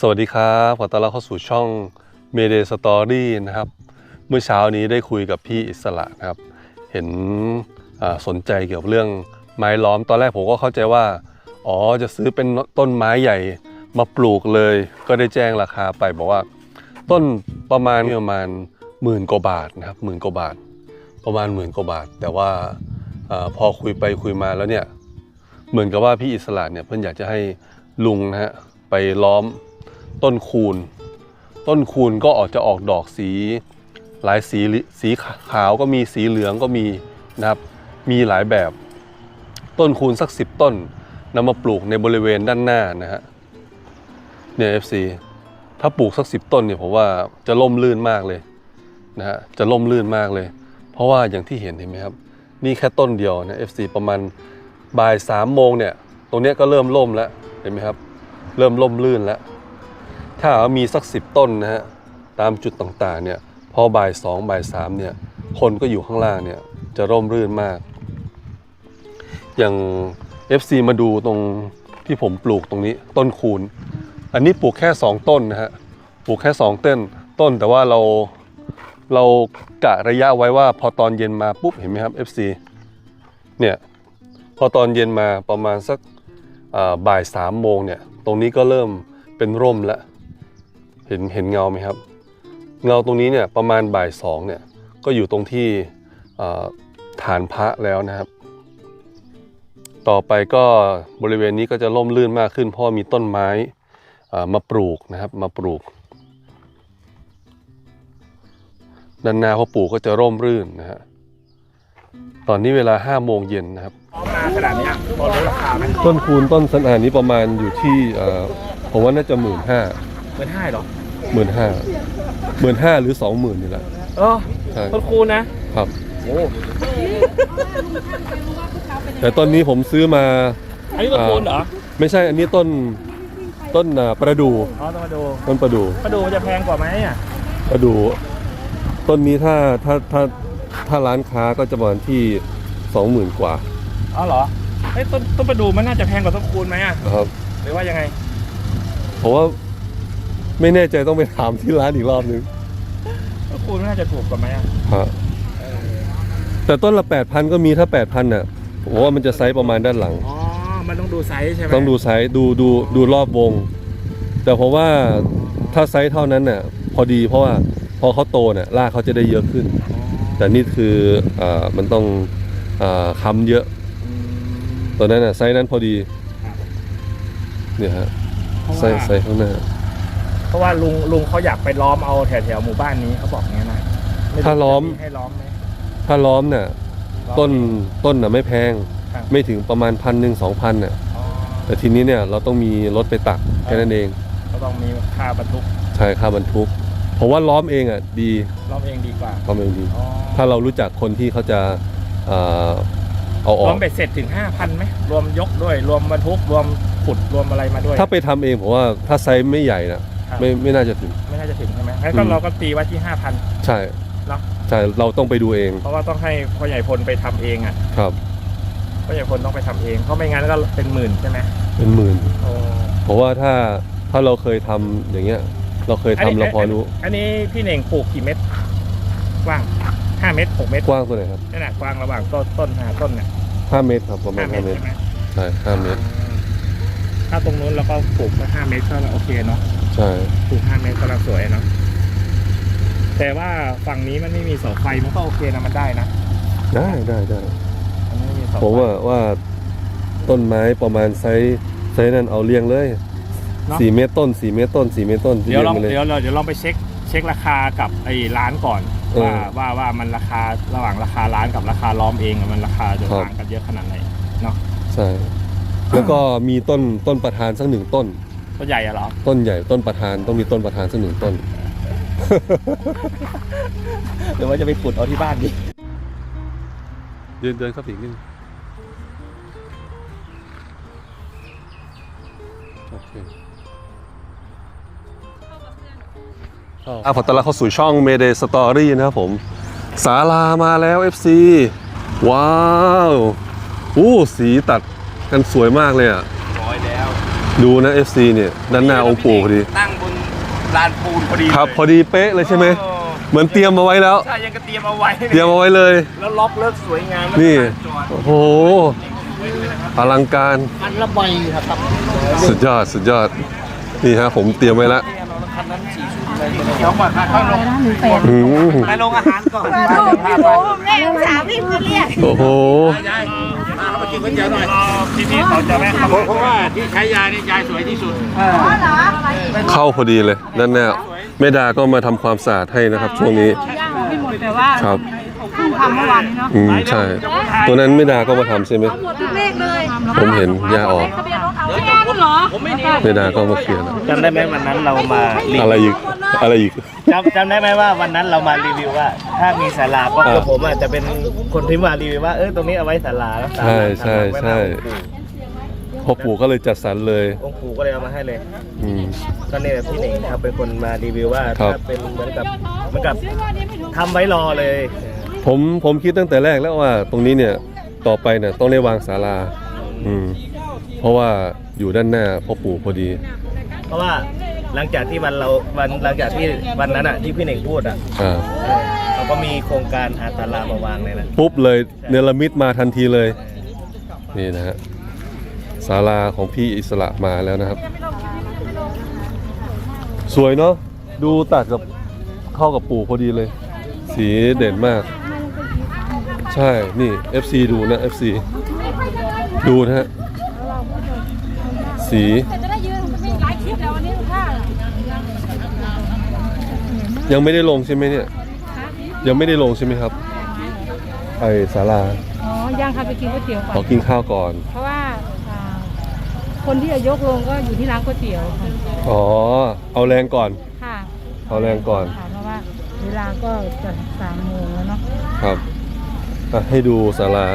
สวัสดีครับขอต้อนรับเข้าสู่ช่อง Mayday Story นะครับ เมื่อเช้านี้ได้คุยกับพี่อิสระนะครับ เห็นสนใจเกี่ยวกับเรื่องไม้ล้อม ตอนแรกผมก็เข้าใจว่า อ๋อจะซื้อเป็นต้นไม้ใหญ่มาปลูกเลย ก็ได้แจ้งราคาไปบอกว่า ต้นประมาณประมาณหมื่นกว่าบาทนะครับหมื่นกว่าบาท ประมาณหมื่นกว่าบาท แต่ว่าอพอคุยไปคุยมาแล้วเนี่ยเหมือนกับว่าพี่อิสระเนี่ยเพื่อนอยากจะให้ลุงนะฮะไปล้อม ต้นคูณ ต้นคูณก็ออกจะออกดอกสี หลายสีสีขาวก็มีสีเหลืองก็มีนะครับ มีหลายแบบ ต้นคูณสักสิบต้นนำมาปลูกในบริเวณด้านหน้านะฮะเนี่ย FC ถ้าปลูกสักสิบต้นเนี่ยผมว่าจะล่มลื่นมากเลยนะฮะจะล่มลื่นมากเลย เพราะว่าอย่างที่เห็นเห็นไหมครับ นี่แค่ต้นเดียวนะ FC ประมาณบ่ายสามโมงเนี่ย ตรงนี้ก็เริ่มล่มแล้วเห็นไหมครับ เริ่มล่มลื่นแล้ว ถ้าหากว่ามีสักสิบต้นนะฮะตามจุดต่างๆเนี่ยพอบ่ายสองบ่ายสามเนี่ยคนก็อยู่ข้างล่างเนี่ยจะร่มรื่นมาก อย่าง FC มาดูตรงที่ผมปลูกตรงนี้ต้นคูณ อันนี้ปลูกแค่ 2 ต้นนะฮะปลูกแค่ 2 ต้นต้นแต่ว่าเราเรากะระยะไว้ว่าพอตอนเย็นมาปุ๊บเห็นไหมครับ FC เนี่ยพอตอนเย็นมาประมาณสักบ่ายสามโมงเนี่ยตรงนี้ก็เริ่มเป็นร่มแล้ว เห็นเห็นเงาไหมครับ เงาตรงนี้เนี่ยประมาณบ่ายสองเนี่ยก็อยู่ตรงที่อ่าฐานพระแล้วนะครับ ต่อไปก็บริเวณนี้ก็จะร่มรื่นมากขึ้น เพราะมีต้นไม้อ่ามาปลูกนะครับมาปลูกด้านหน้าเขาปลูกก็จะร่มรื่นนะฮะตอนนี้เวลา5โมงเย็นนะครับพร้อมมาขนาดเนี้ยพอรู้ราคาไหมต้นคูณต้นสันอ่านนี้ประมาณอยู่ที่เอ่อผมว่าน่าจะหมื่นห้า เหมือนห้าเหรอหมื่นห้าหมื่นห้าหรือสองหมื่นนี่แหละ เออใช่ต้นคูณนะครับ โอ้แต่ต้นนี้ผมซื้อมา อันนี้ต้นคูณเหรอไม่ใช่อันนี้ต้นต้นอ่าประดู่อ๋อต้องมาดูต้นประดู่มาดูมันจะแพงกว่าไหมอะประดู่ต้นนี้ถ้าถ้าถ้าถ้าร้านค้าก็จะประมาณที่สองหมื่นกว่าอ๋อเหรอไอ้ยต้นต้นประดูมันน่าจะแพงกว่าต้นคูณไหมอะนะครับหรือว่ายังไงผมว่า ไม่แน่ใจต้องไปถามที่ร้านอีกรอบนึงต้นคูณมันน่าจะถูกกว่าไหมอะฮะแต่ต้นละแปดพันก็มีถ้าแปดพันน่ะผมว่ามันจะไซส์ประมาณด้านหลัง อ๋อ มันต้องดูไซส์ใช่ไหมต้องดูไซส์ดูดูดูรอบวง แต่เพราะว่าถ้าไซส์เท่านั้นน่ะพอดีเพราะว่าพอเขาโตเนี่ยรากเขาจะได้เยอะขึ้นอ๋อแต่นี่คืออามันต้องอาค้ำเยอะอืมตัวนั้นน่ะไซส์นั้นพอดีครับเนี่ยฮะเพราะไซว่าส์ไซส์ข้างหน้าเพ ราะว่าลุงลุงเขาอยากไปล้อมเอาแถวแถวๆหมู่บ้านนี้เขาบอกอย่างนี้ยนะไรู้ถ้าล้อม จะให้ล้อมไหมถ้าล้อมน่ะล้อม ต้นต้นน่ะไม่แพง ครับ ไม่ถึงประมาณพันหนึ่งสองพันน่ะอ๋อแต่ทีนี้เนี่ยเราต้องมีรถไปตักแค่นั้นเองก็ต้องมีค่าบรรทุกใช่ค่าบรรทุก เพราะว่าล้อมเองอะดีล้อมเองดีกว่าล้อมเองดี อ๋อถ้าเรารู้จักคนที่เขาจะอ่าเอาอรอวกมเบ็ดเสร็จถึง5,000ไหมรวมยกด้วย รวมบรรทุกรวมขุดรวมอะไรมาด้วยถ้าไปทำเองผมว่าถ้าไซส์ไม่ใหญ่นะ ครับ ไม่ไม่น่าจะถึง ไม่น่าจะถึงใช่ไหมงั้นก็อืม เราก็ตีไว้ที่5,000ใช่เนอะ ใช่เราต้องไปดูเองเพราะว่าต้องให้พ่อใหญ่พลไปทำเองอะครับ พ่อใหญ่พลต้องไปทำเองเพราะไม่งั้นก็เป็นหมื่นใช่ไหมเป็นหมื่น โอ้เพราะว่าถ้าถ้าเราเคยทำอย่างเงี้ย เราเคยทำเราพอรู้อันนี้พี่เน่งปลูกกี่เม็ดกว้าง5เมตร6เมตรกว้างตัวไหนครับนี่นแหละกว้างระหว่างต้นต้นหาต้นเนี่ย5เมตรครับประมาณ5 5เมเมตตรรใช่ไหมใช่5เมตร ถ้าตรงนู้นเราก็ปลูกก็5เมตรก็โอเคเนาะ ใช่ปลูก5เมตรกำลังสวยเนาะแต่ว่าฝั่งนี้มันไม่มีเสาไฟมันก็โอเคนะมันได้นะได้ได้ได้มันไม่มีเสาไฟผมว่าว่าต้นไม้ประมาณไซส์ไซส์นั้นเอาเรียงเลยเนอะสี่เมตรต้นสี่เมตรต้นสี่เมตรต้นเดี๋ยวลองรีงมาเลยเดี๋ยวเราเดี๋ยวลองไปเช็คเช็คราคากับไอ้ร้านก่อนเออว่าว่าว่ามันราคาระหว่างราคาร้านกับราคาล้อมเองอะมันราคาจะครับต่างกันเยอะขนาดไหนเนาะใช่แล้วก็มีต้นต้นประธานสักหนึ่งต้น ตัวใหญ่อะเหรอ ต้นใหญ่ต้นประธานต้องมีต้นประธานสักหนึ่งต้น หรือว่าจะไปขุดเอาที่บ้านดิเดินเดินเข้าไปอีกนิดนึงโอเคอะขอต้อนรับเข้าสู่ช่อง Mayday Story นะครับผมศาลามาแล้ว FC ว้าว อู้สีตัดกันสวยมากเลยอะร้อยแล้วส ดูนะ FC เนี่ยด้านหน้าองค์ปู่พอดี ตั้งบนลานปูนพอดีครับพอดีเป๊ะเลยใช่ไหมเออเหมือนเตรียมมาไว้แล้ว ใช่ยังก็เตรียมเอาไว้เตรียมมาไว้เลย แล้วล็อกเลิกสวยงามนี่จอดโอ้โห อลังการ อันละใบครับ สุดยอด สุดยอด นี่ฮะผมเตรียมไว้แล้วคันนั้นสี่ชุดเลยเดี๋ยวก่อนนะค่อยลงอืมไปลงอาหารก่อนลูกอยู่แม่สาวพี่มาเรียกโอ้โหยายมา เรามากินก๋วยเตี๋ยวหน่อยที่นี่เขาจะแม่เพราะว่าที่ใช้ยานี่ยายสวยที่สุดอ๋อเหรอเข้าพอดีเลยด้านหน้าแม่ดาก็มาทำความสะอาดให้นะครับ ช่วงนี้ย่างไม่หมดแต่ว่าครับเพิ่งทำเมื่อวานนี้เนาะอืมใช่ ตัวนั้นแม่ดาก็มาทำใช่ไหมหมดทุกเลขเลยผมเห็นย่าออกทะ เบียนรถเอาแค่นั้นเหรอแม่ดาก็มาเคลียร์แล้วจำได้ไหมวันนั้นเรามารีอะไรอีกอะไรอีก จำจำได้ไหมว่าวันนั้นเรามารีวิวว่า ถ้ามีศาลาก็เออผมอาจจะเป็นคนที่มารีวิวว่าเออตรงนี้เอาไว้ศาลาแล้วศาลาใช่ใช่ใช่พ่อปู่ก็เลยจัดสรรเลยองค์ปู่ก็เลยเอามาให้เลยอืมก็เนี่ยพี่หนิงครับเป็นคนมารีวิวว่าครับถ้าเป็นเหมือนกับเหมือนกับทำไว้รอเลย ผมผมคิดตั้งแต่แรกแล้วว่า ตรงนี้เนี่ยต่อไปเนี่ยต้องได้วางศาลา อืมเพราะว่า อยู่ด้านหน้าพ่อปู่พอดี เพราะว่าหลังจากที่วันเราวันหลังจากที่วันนั้นอะที่พี่หนิงพูดอะอ่า เออเขาก็มีโครงการหาศาลามาวางเลยนะปุ๊บเลยเนรมิตมาทันทีเลย นี่นะฮะศาลาของพี่อิสระมาแล้วนะครับ สวยเนาะดูตัดกับเข้ากับปู่พอดีเลย สีเด่นมาก ใช่นี่ FC ดูนะ FC ดูนะฮะ สีแต่จะได้ยืนมีหลายคลิปแล้ววันนี้ค่ะยังไม่ได้ลงใช่ไหมเนี่ย ยังไม่ได้ลงใช่ไหมครับไอศาลาอ๋อย่างค่ะไปกินก๋วยเตี๋ยวก่ขออนกินข้าวก่อน เพราะว่าอ่าคนที่จะยกลงก็อยู่ที่ร้านก๋วยเตี๋ยวค่ะอ๋อเอาแรงก่อนค่ะเอาแรงก่อนค่ะเพราะว่าเวลาก็จะสามโมงแล้วเนาะครับอะให้ดูศาลา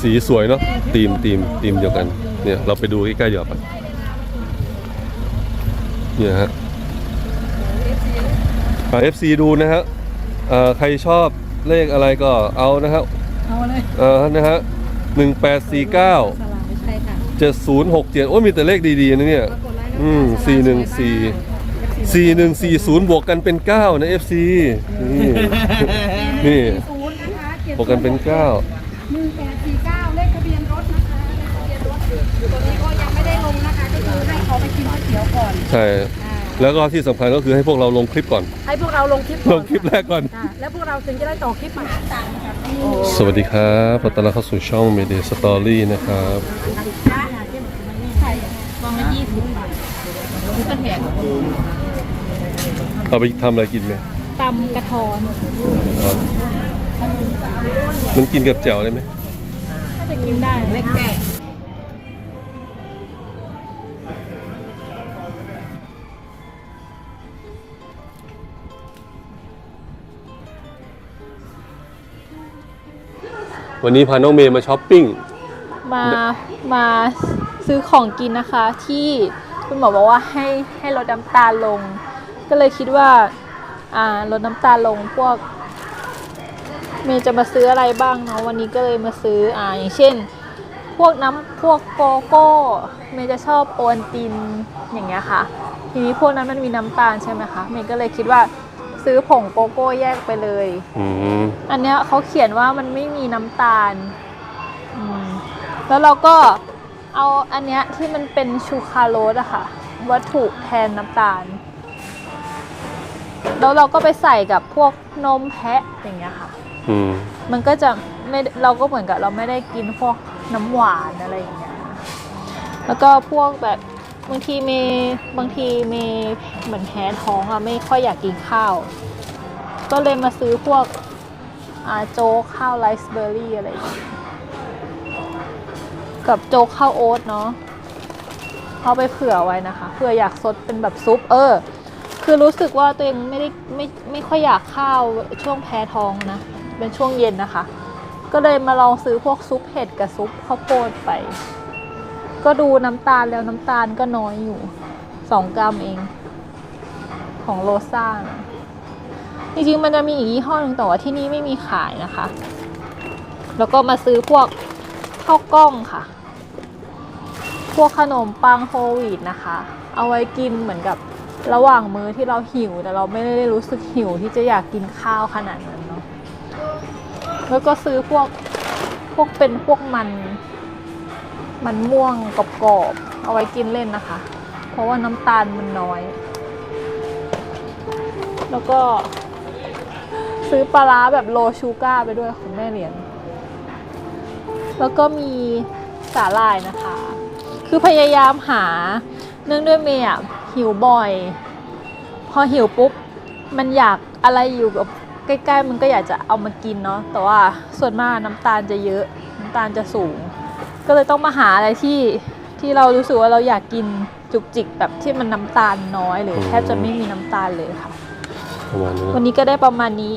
สีสวยเนาะตีมตีมตีมเดียวกัน เนี่ยเราไปดูใกล้ๆเดี๋ยวกันเนี่ยฮะเอฟซีดูนะฮะเอ่อใครชอบเลขอะไรก็เอานะครับเอาเลยเออนะฮะหนึ่งแปดสี่เก้าสลายใช่ค่ะเจ็ดศูนย์หกเจ็ดโอ้ยมีแต่เลขดีๆนะเนี่ย อืมสี่หนึ่งสี่สี่หนึ่งสี่ศูนย์บวกกันเป็นเก้านะเอฟซีนี่นี่ศูนย์นะคะเจ็ดบวกกันเป็นเก้า ใช่อ่าแล้วก็ที่สำคัญก็คือให้พวกเราลงคลิปก่อน ให้พวกเราลงคลิปลก่องนคลิปแรกก่อน ค่ะแล้วพวกเราถึงจะได้ต่อคลิปใหม่สวัสดีครับขอต้อนรับเข้าสู่ช่อง Mayday Story นะครับกองละยี่สิบบาทนี่ก็แถมเอาไปทำอะไรกินไหมตำกระทอนอ๋อมันกินกับแจ่วได้ไหมถ้าจะกินได้เล็กแก่ วันนี้พาน้องเมย์มาช้อปปิ้ง มามาซื้อของกินนะคะที่คุณหมอบอกว่าให้ให้ลดน้ำตาลลง ก็เลยคิดว่าอ่าลดน้ำตาลลงพวก เมย์จะมาซื้ออะไรบ้างเนาะวันนี้ก็เลยมาซื้ออ่าอย่างเช่น พวกน้ำพวกโกโก้เมย์จะชอบโอวัลตินอย่างเงี้ยค่ะ ทีนี้พวกนั้นมันมีน้ำตาลใช่ไหมคะเมย์ก็เลยคิดว่า ซื้อผงโกโก้แยกไปเลย อืมอันเนี้ยเขาเขียนว่ามันไม่มีน้ำตาลอืมแล้วเราก็เอาอันเนี้ยที่มันเป็นชูคาโรสอะค่ะ วัตถุแทนน้ำตาล แล้วเราก็ไปใส่กับพวกนมแพะอย่างเงี้ยค่ะ อืมมันก็จะไม่เราก็เหมือนกับเราไม่ได้กินพวกน้ำหวานอะไรอย่างเงี้ย แล้วก็พวกแบบ บางทีเมย์บางทีเมย์เหมือนแพ้ท้องอะไม่ค่อยอยากกินข้าว ก็เลยมาซื้อพวกอาโจ๊กข้าวไรซ์เบอร์รี่อะไรอย่างเงี้ยกับโจ๊กข้าวโอ๊ตเนาะเอาไปเผื่อไว้นะคะเผื่ออยากซดเป็นแบบซุป เออ คือรู้สึกว่าตัวเองไม่ได้ไม่ไม่ค่อยอยากข้าวช่วงแพ้ท้องนะ เป็นช่วงเย็นนะคะ ก็เลยมาลองซื้อพวกซุปเห็ดกับซุปข้าวโพดไป ก็ดูน้ำตาลแล้วน้ำตาลก็น้อยอยู่สองกรัมเอง ของโรซ่านะจริงๆมันจะมีอีกยี่ห้อหนึ่งแต่ว่าที่นี่ไม่มีขายนะคะ แล้วก็มาซื้อพวกข้าวกล้องค่ะ พวกขนมปังโฮวีตนะคะ เอาไว้กินเหมือนกับระหว่างมื้อที่เราหิว แต่เราไม่ได้รู้สึกหิวที่จะอยากกินข้าวขนาดนั้นเนาะแล้วก็ซื้อพวกพวกเป็นพวกมัน มันม่วงกรอบๆเอาไว้กินเล่นนะคะ เพราะว่าน้ำตาลมันน้อย แล้วก็ซื้อปลาร้าแบบโลชูการ์ไปด้วยของแม่เหรียญแล้วก็มีสาหร่ายนะคะ คือพยายามหา เนื่องด้วยเมย์หิวบ่อย พอหิวปุ๊บ มันอยากอะไรอยู่กับใกล้ๆมันก็อยากจะเอามากินเนาะ แต่ว่าส่วนมากน้ำตาลจะเยอะ น้ำตาลจะสูง ก็เลยต้องมาหาอะไรที่ที่เรารู้สึกว่าเราอยากกินจุกจิกแบบที่มันน้ำตาลน้อยหรือแทบจะไม่มีน้ำตาลเลยค่ะ ประมาณนี้วันนี้ก็ได้ประมาณนี้